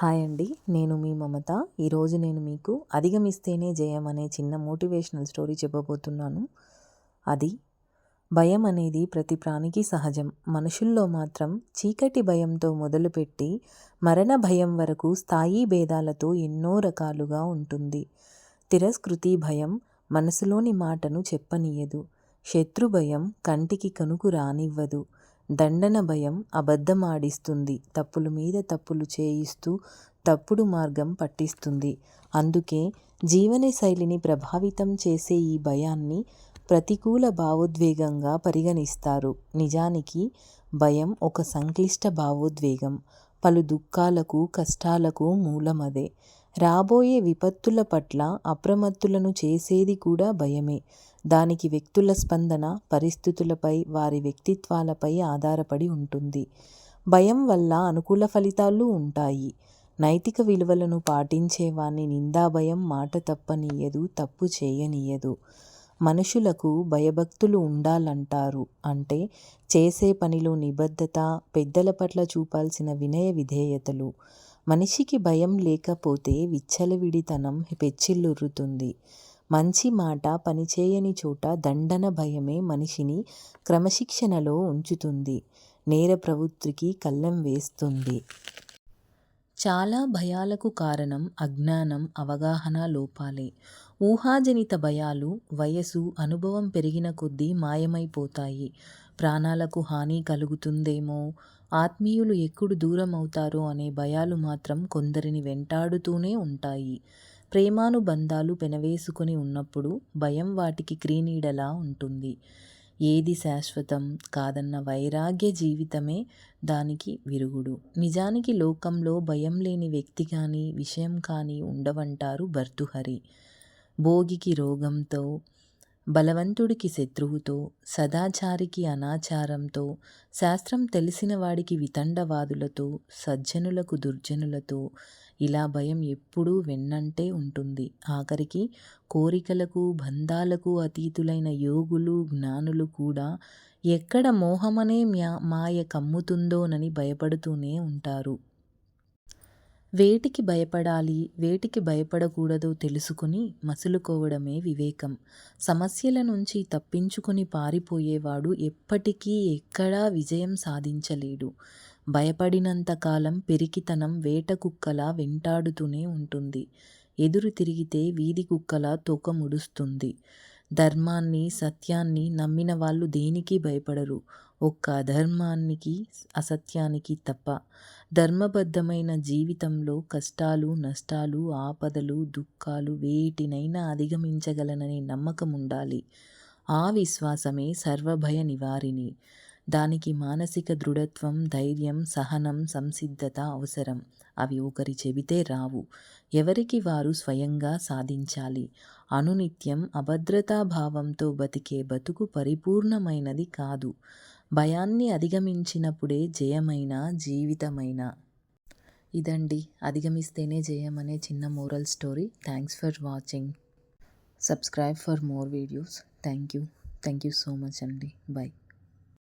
Hi అండి నేను మీ మమత. ఈరోజు నేను మీకు అధిగమిస్తేనే జయం అనే చిన్న మోటివేషనల్ స్టోరీ చెప్పబోతున్నాను. అది భయం అనేది ప్రతి ప్రాణికి సహజం. మనుషుల్లో మాత్రం చీకటి భయంతో మొదలుపెట్టి మరణ భయం వరకు స్థాయి భేదాలతో ఎన్నో రకాలుగా ఉంటుంది. తిరస్కృతి భయం మనసులోని మాటను చెప్పనీయదు. శత్రు భయం కంటికి కనుకు రానివ్వదు. దండన భయం అబద్ధమాడిస్తుంది. తప్పుల మీద తప్పులు చేయిస్తూ తప్పుడు మార్గం పట్టిస్తుంది. అందుకే జీవన శైలిని ప్రభావితం చేసే ఈ భయాన్ని ప్రతికూల భావోద్వేగంగా పరిగణిస్తారు. నిజానికి భయం ఒక సంక్లిష్ట భావోద్వేగం. పలు దుఃఖాలకు కష్టాలకు మూలమదే. రాబోయే విపత్తుల పట్ల అప్రమత్తులను చేసేది కూడా భయమే. దానికి వ్యక్తుల స్పందన పరిస్థితులపై వారి వ్యక్తిత్వాలపై ఆధారపడి ఉంటుంది. భయం వల్ల అనుకూల ఫలితాలు ఉంటాయి. నైతిక విలువలను పాటించేవాని నిందాభయం మాట తప్పనీయదు తప్పు చేయనీయదు మనుషులకు భయభక్తులు ఉండాలంటారు. అంటే చేసే పనిలో నిబద్ధత పెద్దల పట్ల చూపాల్సిన వినయ విధేయతలు. మనిషికి భయం లేకపోతే విచ్చలవిడితనం పెచ్చిల్లురుతుంది మంచి మాట పనిచేయని చోట దండన భయమే మనిషిని క్రమశిక్షణలో ఉంచుతుంది. నేర ప్రవృత్తికి కళ్ళెం వేస్తుంది. చాలా భయాలకు కారణం అజ్ఞానం అవగాహన లోపాలే. ఊహాజనిత భయాలు వయసు అనుభవం పెరిగిన కొద్దీ మాయమైపోతాయి. ప్రాణాలకు హాని కలుగుతుందేమో? ఆత్మీయులు ఎప్పుడు దూరం అవుతారో అనే భయాలు మాత్రం కొందరిని వెంటాడుతూనే ఉంటాయి. ప్రేమానుబంధాలు పెనవేసుకొని ఉన్నప్పుడు భయం వాటికి క్రీనీడలా ఉంటుంది. ఏది శాశ్వతం కాదన్న వైరాగ్య జీవితమే దానికి విరుగుడు. నిజానికి లోకంలో భయం లేని వ్యక్తి కానీ విషయం కానీ ఉండవంటారు భర్తుహరి. భోగికి రోగంతో బలవంతుడికి శత్రువుతో సదాచారికి అనాచారంతో శాస్త్రం తెలిసిన వాడికి వితండవాదులతో సజ్జనులకు దుర్జనులతో ఇలా భయం ఎప్పుడూ వెన్నంటే ఉంటుంది. ఆఖరికి కోరికలకు బంధాలకు అతీతులైన యోగులు జ్ఞానులు కూడా ఎక్కడ మోహమనే మ్యా మాయ కమ్ముతుందోనని భయపడుతూనే ఉంటారు. వేటికి భయపడాలి వేటికి భయపడకూడదో తెలుసుకుని మసులుకోవడమే వివేకం. సమస్యల నుంచి తప్పించుకుని పారిపోయేవాడు ఎప్పటికీ ఎక్కడా విజయం సాధించలేడు. భయపడినంతకాలం పెరికితనం వేటకుక్కలా వెంటాడుతూనే ఉంటుంది. ఎదురు తిరిగితే వీధి కుక్కలా తోక ముడుస్తుంది. ధర్మాన్ని సత్యాన్ని నమ్మిన వాళ్ళు దేనికి భయపడరు. ఒక్క అధర్మానికి అసత్యానికి తప్ప. ధర్మబద్ధమైన జీవితంలో కష్టాలు నష్టాలు ఆపదలు దుఃఖాలు వేటినైనా అధిగమించగలననే నమ్మకం ఉండాలి ఆ విశ్వాసమే సర్వభయ నివారిణి. దానికి మానసిక దృఢత్వం ధైర్యం సహనం సంసిద్ధత అవసరం. అవి ఒకరి చెబితే రావు. ఎవరికి వారు స్వయంగా సాధించాలి? అనునిత్యం అభద్రతా భావంతో బతికే బతుకు పరిపూర్ణమైనది కాదు. భయాన్ని అధిగమించినప్పుడే జయమైన జీవితమైన. ఇదండి. అధిగమిస్తేనే జయం అనే చిన్న moral story. Thanks for watching. Subscribe for more videos. Thank you. Thank you so much అండి. బాయ్